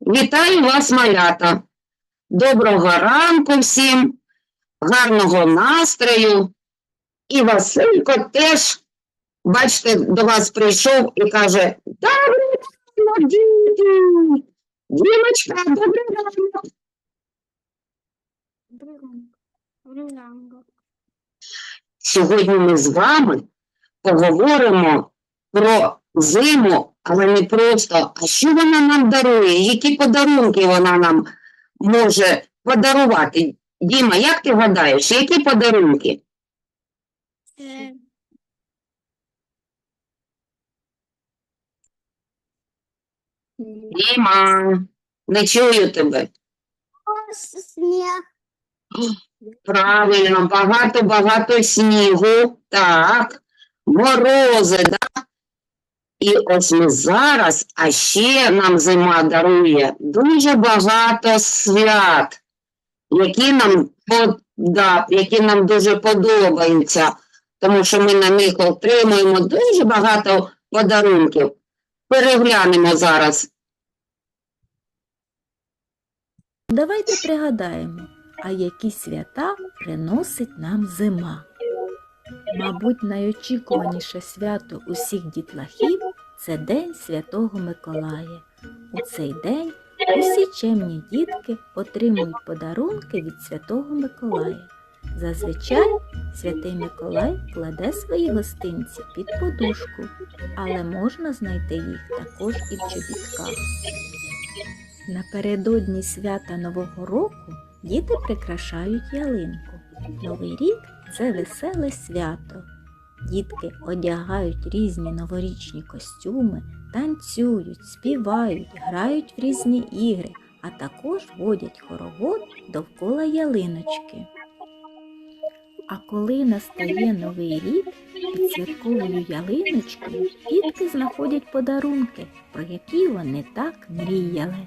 Вітаю вас, малята. Доброго ранку всім, гарного настрою. І Василько теж, бачите, до вас прийшов і каже: Добрий ранок, діти! Дімочка, добрий ранок. Сьогодні ми з вами поговоримо про зиму, але не просто, а що вона нам дарує, які подарунки вона нам може подарувати. Діма, як ти гадаєш, які подарунки? Діма, не чую тебе. Снег. Правильно, багато-багато снігу, так, морози, да? І ось ми зараз, а ще нам зима дарує дуже багато свят, які нам, да, які нам дуже подобаються, тому що ми на них отримуємо дуже багато подарунків. Переглянемо зараз. Давайте пригадаємо, а які свята приносить нам зима. Мабуть, найочікуваніше свято усіх дітлахів це День Святого Миколая. У цей день усі чемні дітки отримують подарунки від Святого Миколая. Зазвичай Святий Миколай кладе свої гостинці під подушку, але можна знайти їх також і в чобітках. Напередодні свята Нового року діти прикрашають ялинку. Новий рік це веселе свято. Дітки одягають різні новорічні костюми, танцюють, співають, грають в різні ігри, а також водять хоровод довкола ялиночки. А коли настає новий рік, під святковою ялиночкою дітки знаходять подарунки, про які вони так мріяли.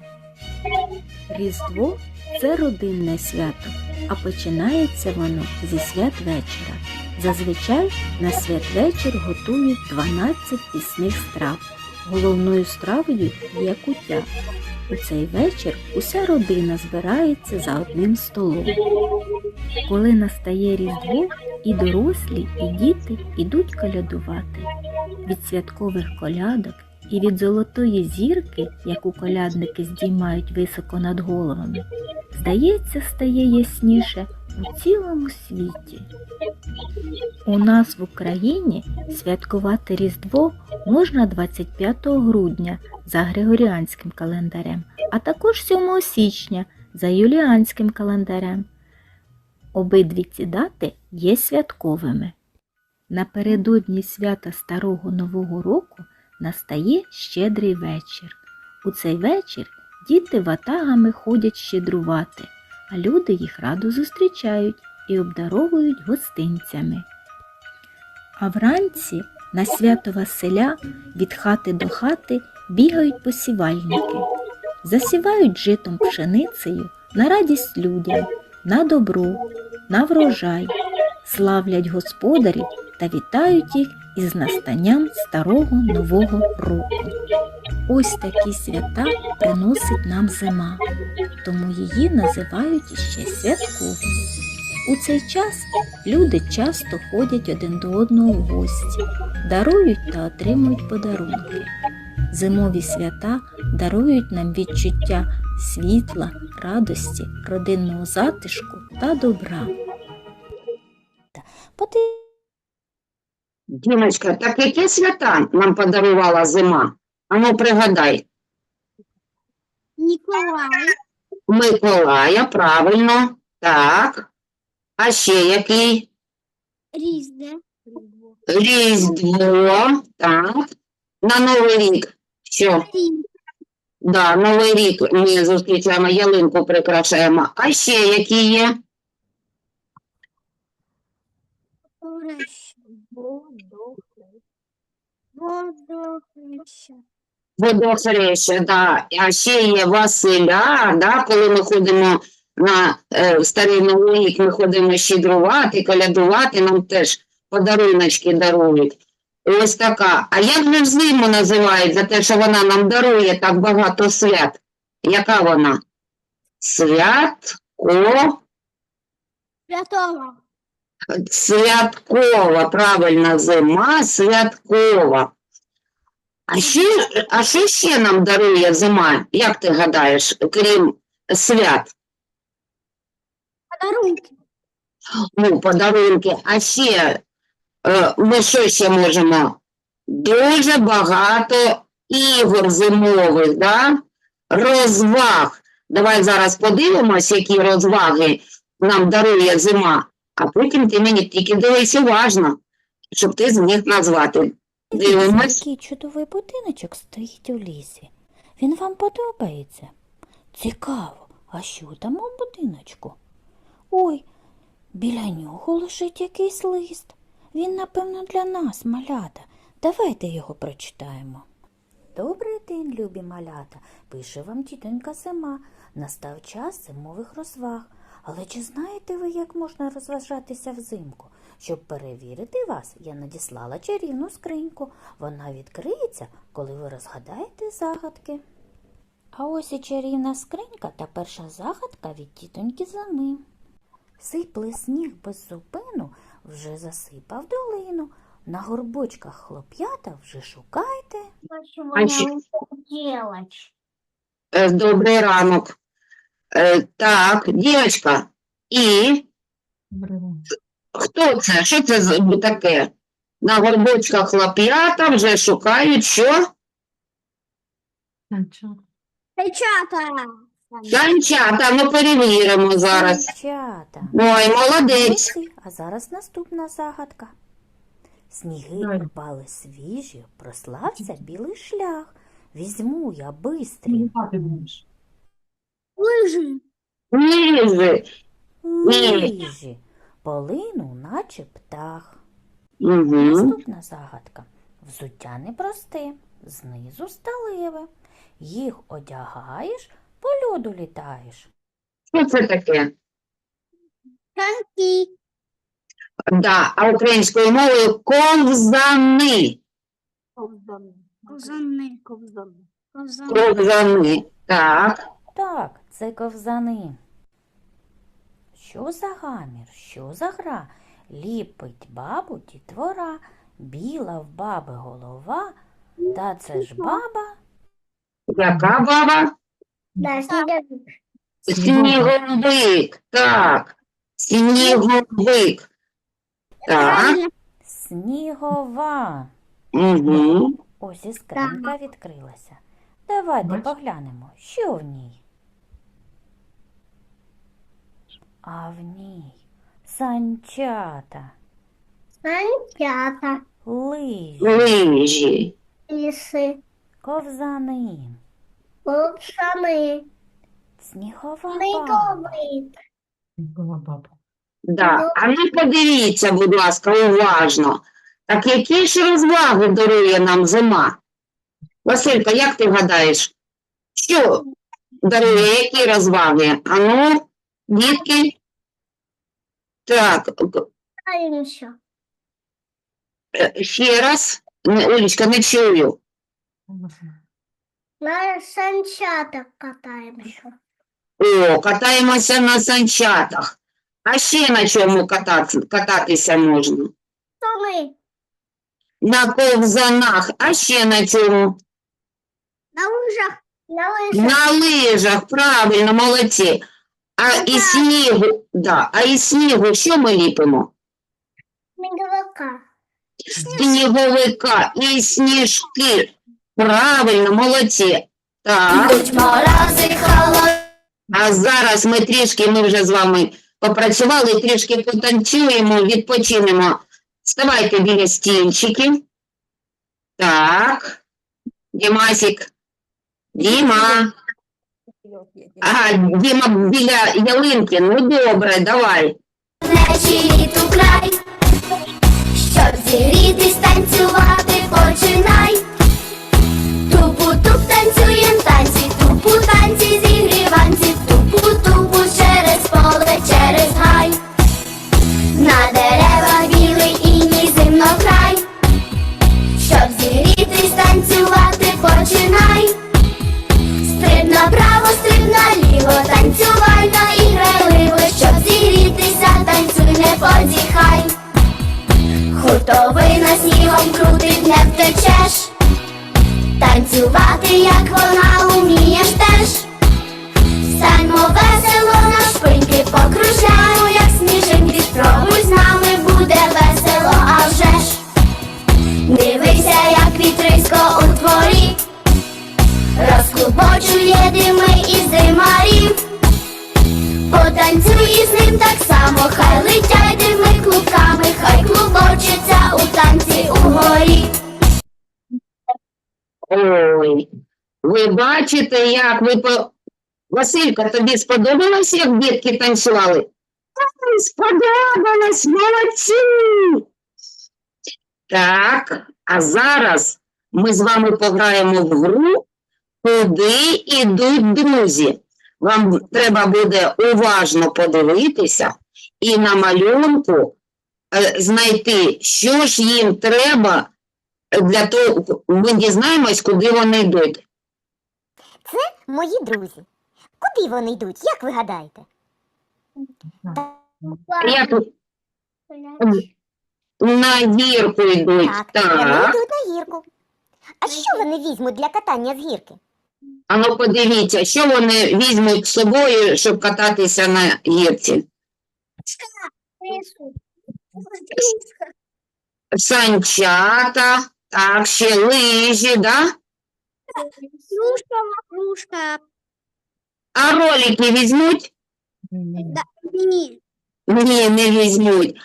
Різдво це родинне свято, а починається воно зі святвечора. Зазвичай на святвечір готують 12 пісних страв. Головною стравою є куття. У цей вечір уся родина збирається за одним столом. Коли настає Різдво, і дорослі, і діти йдуть колядувати. Від святкових колядок і від золотої зірки, яку колядники здіймають високо над головами, здається, стає ясніше у цілому світі. У нас в Україні святкувати Різдво можна 25 грудня за Григоріанським календарем, а також 7 січня за юліанським календарем. Обидві ці дати є святковими. Напередодні свята Старого Нового року настає щедрий вечір. У цей вечір діти ватагами ходять щедрувати, а люди їх радо зустрічають і обдаровують гостинцями. А вранці на свято Василя від хати до хати бігають посівальники, засівають житом пшеницею на радість людям, на добро, на врожай, славлять господарів та вітають їх із настанням старого нового року. Ось такі свята приносить нам зима, тому її називають іще святковою. У цей час люди часто ходять один до одного в гості, дарують та отримують подарунки. Зимові свята дарують нам відчуття світла, радості, родинного затишку та добра. Дімочка, так які свята нам подарувала зима? Ану, пригадай. Николай. Миколая, правильно. Так. А ще який? Різне. Різдво. Так. На Новий рік. Що? Да, Новий рік ми зустрічаємо, ялинку прикрашаємо. А ще які є? Водохреща. Водохреще, да. А ще є Василя, да, коли ми ходимо на е, старий новий ми ходимо щедрувати, колядувати, нам теж подаруночки дарують. Ось така. А як же зиму називають за те, що вона нам дарує так багато свят? Яка вона? Святко. Святого. Святкова, правильно, зима, святкова. А ще, а що ще нам дарує зима? Як ти гадаєш, крім свят? Подарунки. Ну, подарунки. А ще е, ми що ще можемо? Дуже багато ігор зимових, да? розваг. Давай зараз подивимось, які розваги нам дарує зима, а потім ти мені тільки дивись уважно, щоб ти зміг назвати. Дивимось. Який чудовий будиночок стоїть у лісі. Він вам подобається? Цікаво, а що там у будиночку? Ой, біля нього лежить якийсь лист. Він, напевно, для нас, малята. Давайте його прочитаємо. Добрий день, любі малята, пише вам тітонька зима. Настав час зимових розваг. Але чи знаєте ви, як можна розважатися взимку? Щоб перевірити вас, я надіслала чарівну скриньку. Вона відкриється, коли ви розгадаєте загадки. А ось і чарівна скринька та перша загадка від тітоньки зими. Сипле сніг без зупину, вже засипав долину. На горбочках хлоп'ята вже шукайте. Е, Добрий ранок. Е, Так, дівчинка. І хто це? Що це за- таке? На горбочках хлоп'ята вже шукають що? Печата. Санчата, ну перевіримо зараз. Дівчата. Ой, молодець. Молодці. А зараз наступна загадка. Сніги впали свіжі, прослався білий шлях. Візьму я бистрі Лыжи. Лізи. лижі, полину, наче птах. Угу. Наступна загадка. Взуття непросте, знизу сталеве. Їх одягаєш, по льоду літаєш. Що це таке? Коньки. Да, а українською мовою ковзани. Ковзаны. Ковзаны. Ковзаны. Ковзани. Так. Так, це ковзани. Що за гамір, що за гра? Ліпить бабу дітвора, біла в баби голова, та це ж баба. Яка баба? Да. Сніговик. Так. Сніговик. Так. Снігова. Угу. Ось і скринька відкрилася. Давайте поглянемо, що в ній. А в ній санчата, Санчата. лижі, Лижі. Лисы. ковзани, Ковзаны. снігова баба. Снеговик. Да. А ну подивіться, будь ласка, уважно. Так які ж розваги дарує нам зима? Василька, як ти гадаєш? Що дарує, які розваги? А ну, дітки? Так, Ставим еще. е, ще раз. Не, Олечка, не чую. На санчатах катаемся. О, катаємося на санчатах. А ще на чому кататися, кататися можна? Штаны. На ковзанах, а ще на чому? На лыжах. На лыжах. На лижах, правильно, молодці. А із снігу, да, а із снігу що ми ліпимо? Снеговика. Сніговика і сніжки. Правильно, молодці. Так. А зараз ми трішки, ми вже з вами попрацювали, трішки потанцюємо, відпочинемо. Вставайте біля стільчиків. Так. Дімасік. Діма. Ага, Діма біля ялинки. Ну добре, давай. Нечі літу край, щоб зігрітись, танцювати починай. Тупу-туп танцюєм танці, тупу танці зігріванці, тупу-тупу через поле, через гай. На деревах білий іній зимно край, щоб зігрітись, танцювати починай весело, танцювально і грайливо, щоб зірітися, танцюй, не подіхай. Хутовина снігом крутить, не втечеш. Танцювати, як вона умієш теж. Сальмо весело на шпиньки покружляє. Ой, ви бачите, як ви по... Василька, тобі сподобалось, як дітки танцювали? Ой, Сподобалось, молодці! Так, а зараз ми з вами пограємо в гру Куди ідуть друзі. Вам треба буде уважно подивитися і на малюнку е, знайти, що ж їм треба для того, ми дізнаємось, куди вони йдуть. Це Мої друзі. Куди вони йдуть, як ви гадаєте? Як на гірку йдуть. Так, вони йдуть на гірку. А що вони візьмуть для катання з гірки? А ну подивіться, що вони візьмуть з собою, щоб кататися на гірці. Санчата, так, ще лижі, да? Кружка, кружка. А ролики візьмуть? Ні. Ні, не візьмуть.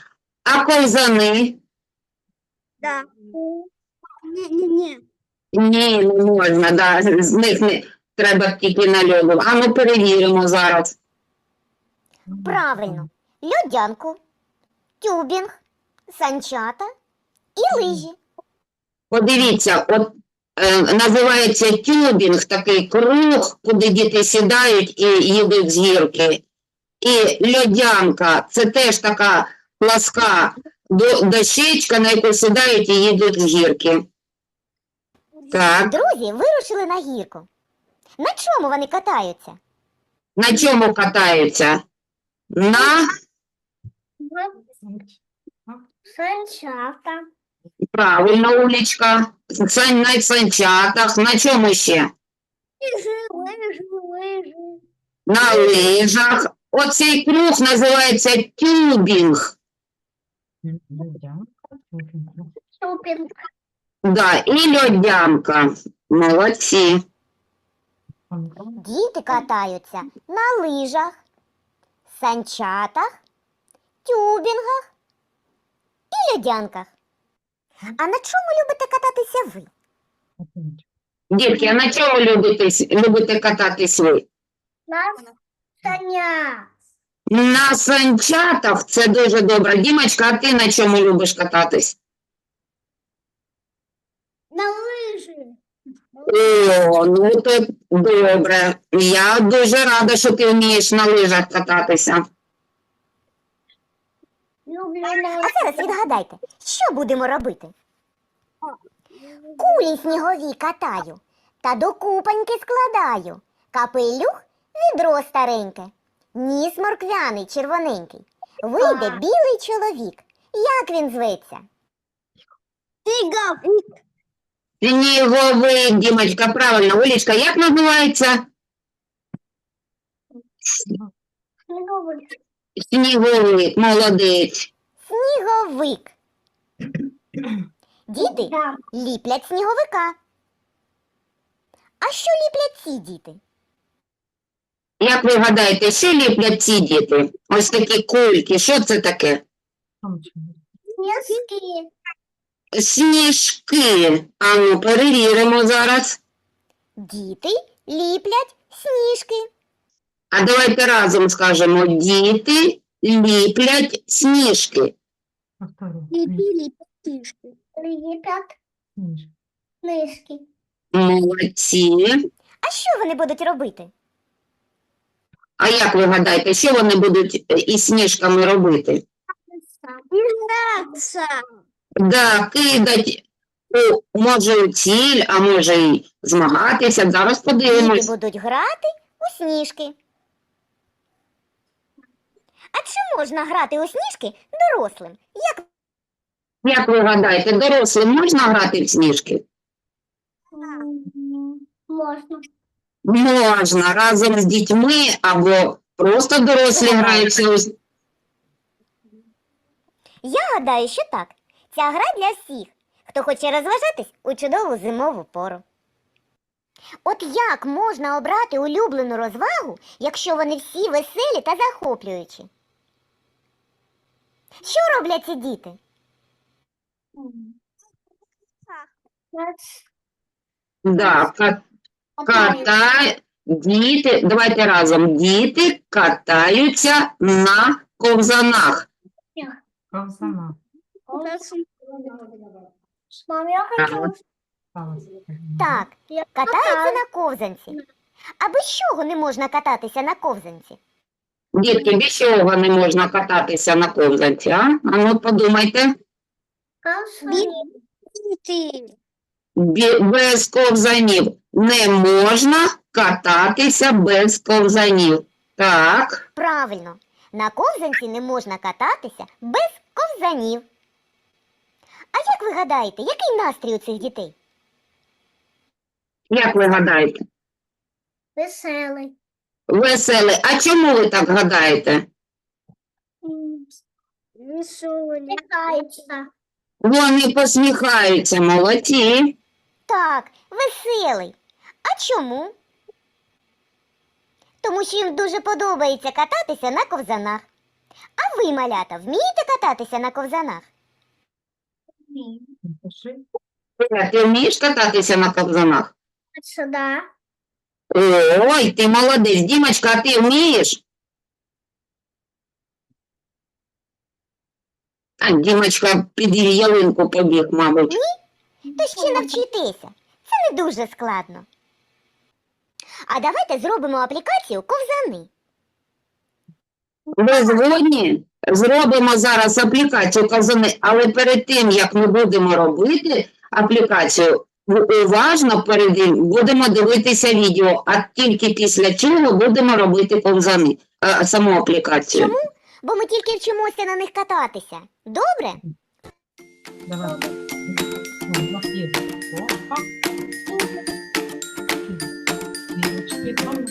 А ковзани? Да. Ні, ні, ні. Ні, не можна, да. з них не треба тільки на льоду. А ну перевіримо зараз. Правильно, льодянку, тюбінг, санчата і лижі. Подивіться, от е, називається тюбінг, такий круг, куди діти сідають і їдуть з гірки. І льодянка це теж така пласка до- дощечка, на яку сідають і їдуть з гірки. Так, Друзі вирушили на гірку. На чому вони катаються? на чому катаються? На Санчата. Правильно, Улічка. Сан- на санчатах. На чому ще? Лижи, лижи, лижи. На лижах. Оцей круг називається тюбінг. Шопінг. Да, і льодянка. Молодці. Діти катаються на лижах, санчатах, тюбінгах і льодянках. А на чому любите кататися ви? Дітки, а на чому любите, любите кататись ви? На коня. На санчатах це дуже добре. Дімочка, а ти на чому любиш кататись? На лижі. О, ну то добре. Я дуже рада, що ти вмієш на лижах кататися. А зараз відгадайте, що будемо робити? Кулі снігові катаю та до купаньки складаю. Капелюх відро стареньке, ніс морквяний червоненький. Вийде білий чоловік. Як він зветься? Тигав. Сніговик, Дімочка, правильно. Олічка, як називається? Сніговик, молодець. Сніговик. Діти ліплять сніговика. А що ліплять ці діти? Як ви гадаєте, що ліплять ці діти? Ось такі кульки, що це таке? Снежки. Сніжки. А ну, перевіримо зараз. Діти ліплять сніжки. А давайте разом скажемо: діти ліплять сніжки. Лепили птички. Лепят книжки. Молодці. А що вони будуть робити? А як ви гадаєте, що вони будуть е, із сніжками робити? Играться. Да, кидать, у, може у ціль, а може й змагатися. Зараз Діти подивимось. будуть грати у сніжки. А чи можна грати у сніжки дорослим? Як Як ви гадаєте, дорослим можна грати в сніжки? Можно. Можна разом з дітьми або просто дорослі граються. у ось Я гадаю, що так. Ця гра для всіх, хто хоче розважатись у чудову зимову пору. От як можна обрати улюблену розвагу, якщо вони всі веселі та захоплюючі? Що роблять ці діти? Да, ка- ката... Діти, давайте разом. Діти катаються на ковзанах. Ковзана. Мам, я хочу. Так, катаються на ковзанці. А без чого не можна кататися на ковзанці? Дітки, без чого не можна кататися на ковзанці, а? А ну подумайте. Бі- Без ковзанів не можна кататися без ковзанів. Так, Правильно, на ковзанці не можна кататися без ковзанів. А як ви гадаєте, який настрій у цих дітей? як ви гадаєте? Веселый. Веселий. А чому ви так гадаєте? Веселый. Вони посміхаються, молодці. Так, веселий. А чому? Тому що їм дуже подобається кататися на ковзанах. А ви, малята, вмієте кататися на ковзанах? Оля, Ти вмієш кататися на ковзанах? Сюда. Ой, ти молодець. Дімочка, а ти вмієш? А, Дімочка під ялинку побіг, мабуть. То ще навчитися. Це не дуже складно. А давайте зробимо аплікацію ковзани. Ви згодні? Зробимо зараз аплікацію казани, але перед тим, як ми будемо робити аплікацію, уважно перед будемо дивитися відео, а тільки після чого будемо робити повзани е, саму аплікацію. Чому? Бо ми тільки вчимося на них кататися. Добре? Давай. Ну, у нас є. Опа. Дірочки там.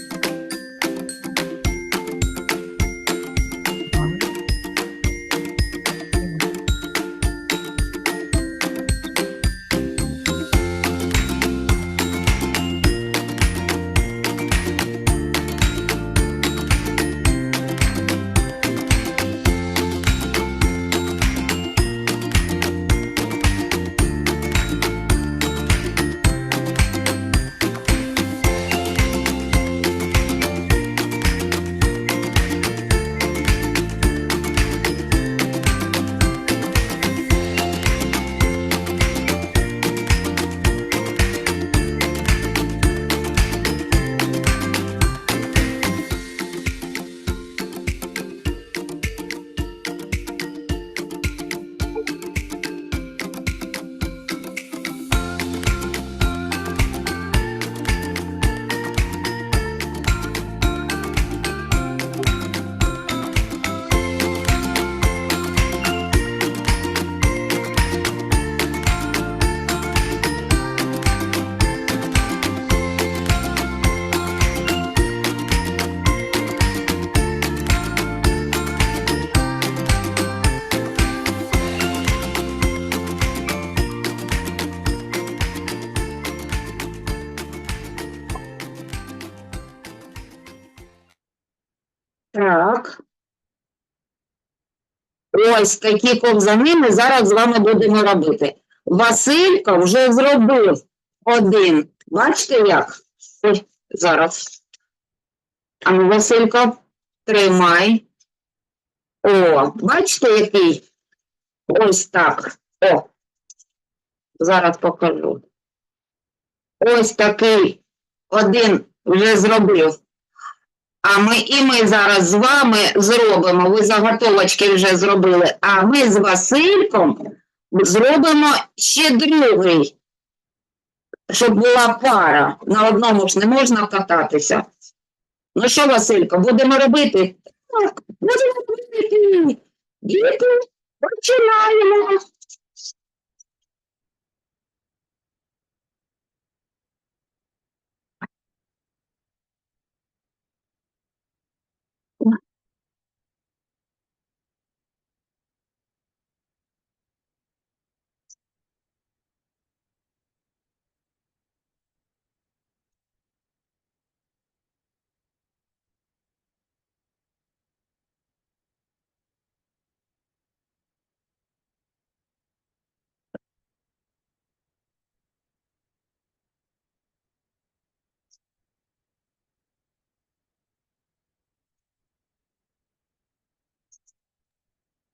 Ось такі ковзани ми зараз з вами будемо робити. Василько вже зробив один. Бачите як? Ой, зараз. А ну, Василько, тримай. О, бачите, який? Ось так. О. Зараз покажу. Ось такий один вже зробив. А ми і ми зараз з вами зробимо. Ви заготовочки вже зробили. А ми з Васильком зробимо ще другий, щоб була пара. На одному ж не можна кататися. Ну що, Василько, будемо робити? Так, будемо робити. Діти, починаємо.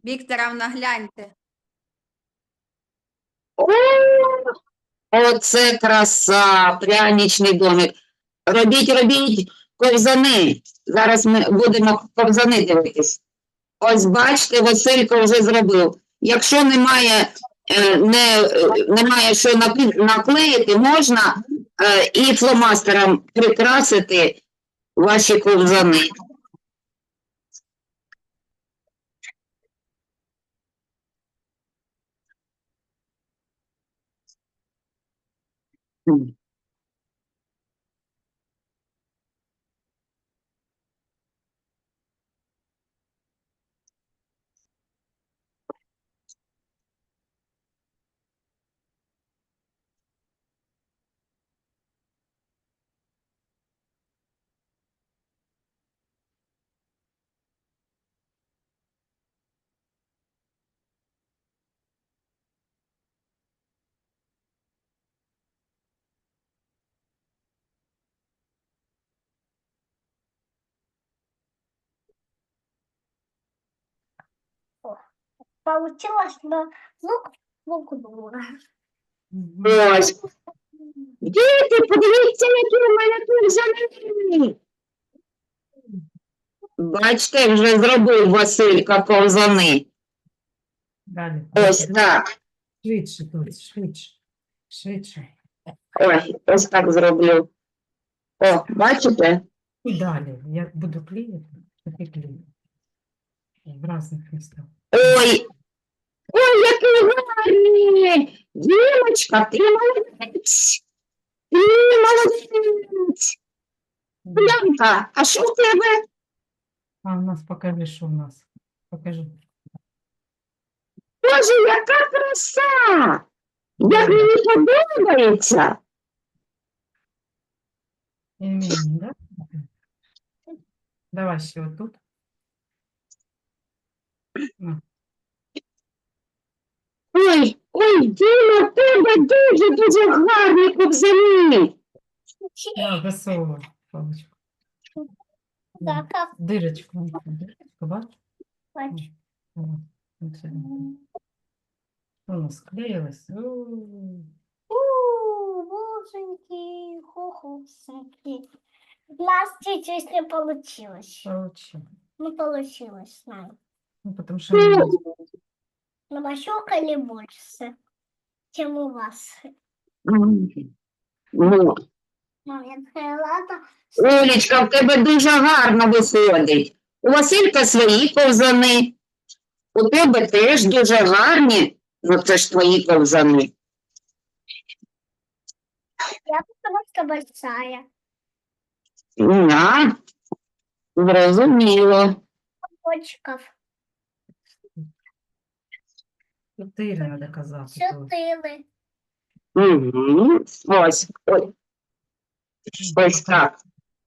Вікторовна, гляньте. Оце краса, пряничний домик. Робіть, робіть ковзани. Зараз ми будемо ковзани дивитись. Ось бачите, Василько вже зробив. Якщо немає, е, не, немає що наклеїти, можна е, і фломастером прикрасити ваші ковзани. Mm. Получилось на лук лук дура. Ось. Діти, подивіться, які у мене ковзани. Бачите, вже зробив Василька ковзани. Далі. Ось так. Швидше тут, швидше. Швидше. Ой, ось так зроблю. О, бачите? І далі. Я буду клеїти, а ти клеїш. В різних містах. Ой, ой, який гарний! Дімочка, ти молодець! Ти молодець! Бlanка, а що в тебе? А у нас покажи, що у нас. Покажи. Боже, яка краса! Як мені подобається! Імені, да? Давай ще отут. Ой, ой, Діма, в тебе дуже-дуже гарні ковзани! На, засовуй паличку. На, Так, как Дирочку. Дирочку, бач? О, от. Воно склеїлось. У, У, боженьки, хохусеньки. У нас чуть-чуть не получилось. Получилось. Не получилось с нами. Ну, потому что мы Но пощелкали больше, чем у вас. Ну, Маленькая лата. Олечка, в тебе дуже гарно виходить. У Василька свої ковзани. У тебе теж дуже гарні. Ну, це ж твої ковзани. Я просто большая. На, зрозуміло. Почков. Чотири надо казати. Чотири. Угу. Ось, ось, ось так.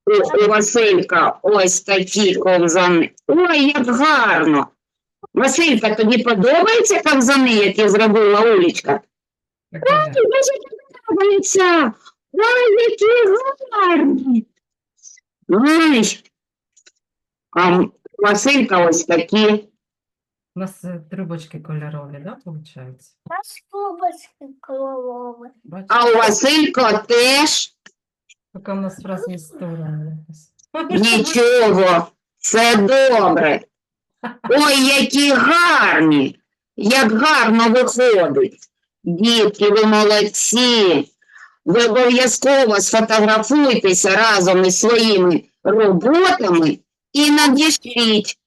У, у Василька ось такі ковзани. Ой, як гарно. Василька, тобі подобаються ковзани, які зробила? Покажи. Ой, дуже подобається. Ой, які гарні. Ой. А Василька ось такі. У нас е, трубочки кольорові, да, виходить? Наш клубочки голови. Бачиш? А у Василька теж Тільки у нас в різні сторони якось. нічого. Це добре. Ой, які гарні. Як гарно виходить. Дітки, ви молодці. Ви обов'язково сфотографуйтеся разом із своїми роботами і надішліть.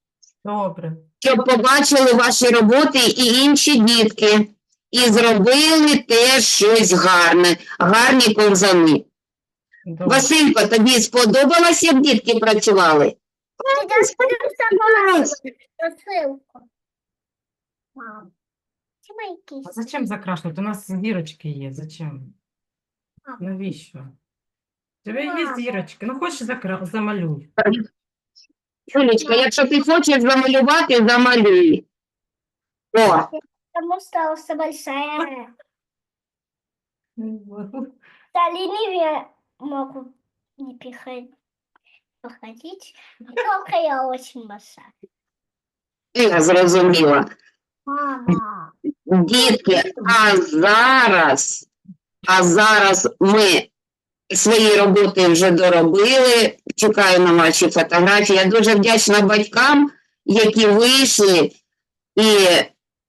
Добре. Щоб побачили ваші роботи і інші дітки, і зробили теж щось гарне, гарні ковзани. Добре. Василько, тобі сподобалось, як дітки працювали? А зачем закрашувати? У нас зірочки є. Зачем? Навіщо? У тебе є зірочки. Ну, хочеш закра... замалюй. Юлічка, якщо ти хочеш замалювати, замалюй. О, Потому что осталась большая. Да, ленивее могут не пихать, походить. Только я очень большая. Я зрозуміла. Мама. Дітки, а зараз, а зараз ми свої роботи вже доробили. Чекаю на ваші фотографії. Я дуже вдячна батькам, які вийшли і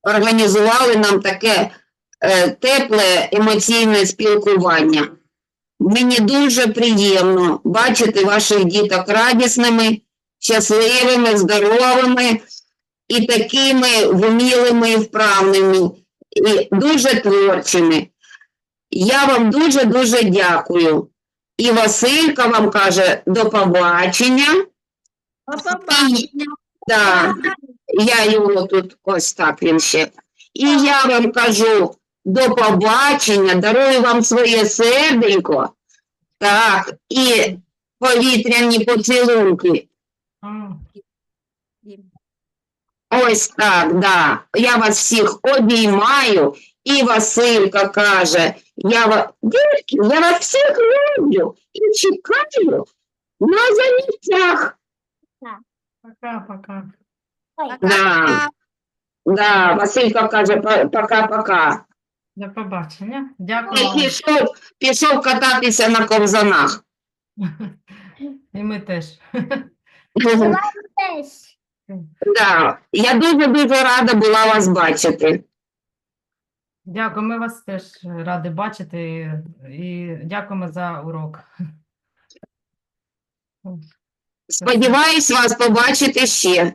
організували нам таке е, тепле емоційне спілкування. Мені дуже приємно бачити ваших діток радісними, щасливими, здоровими і такими вмілими і вправними, і дуже творчими. Я вам дуже-дуже дякую. І Василька вам каже до побачення. Так, я його тут ось так він ще. І я вам кажу до побачення, дарую вам своє серденько. Так, і повітряні поцілунки. А, Ось так, да. Я вас всіх обіймаю. І Василька каже, я вас, дітки, я вас всіх люблю і чекаю на заняттях. Пока-пока. Да. Да, Василька каже, пока-пока. До побачення. Дякую. І вам. пішов, пішов кататися на ковзанах. І ми теж. Теж. Да. Я дуже-дуже рада була вас бачити. Дякую, ми вас теж раді бачити і дякуємо за урок. Сподіваюсь вас побачити ще.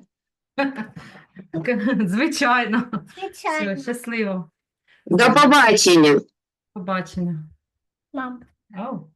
Звичайно. Звичайно. Все, щасливо. До побачення. Побачення. Мам. Ау.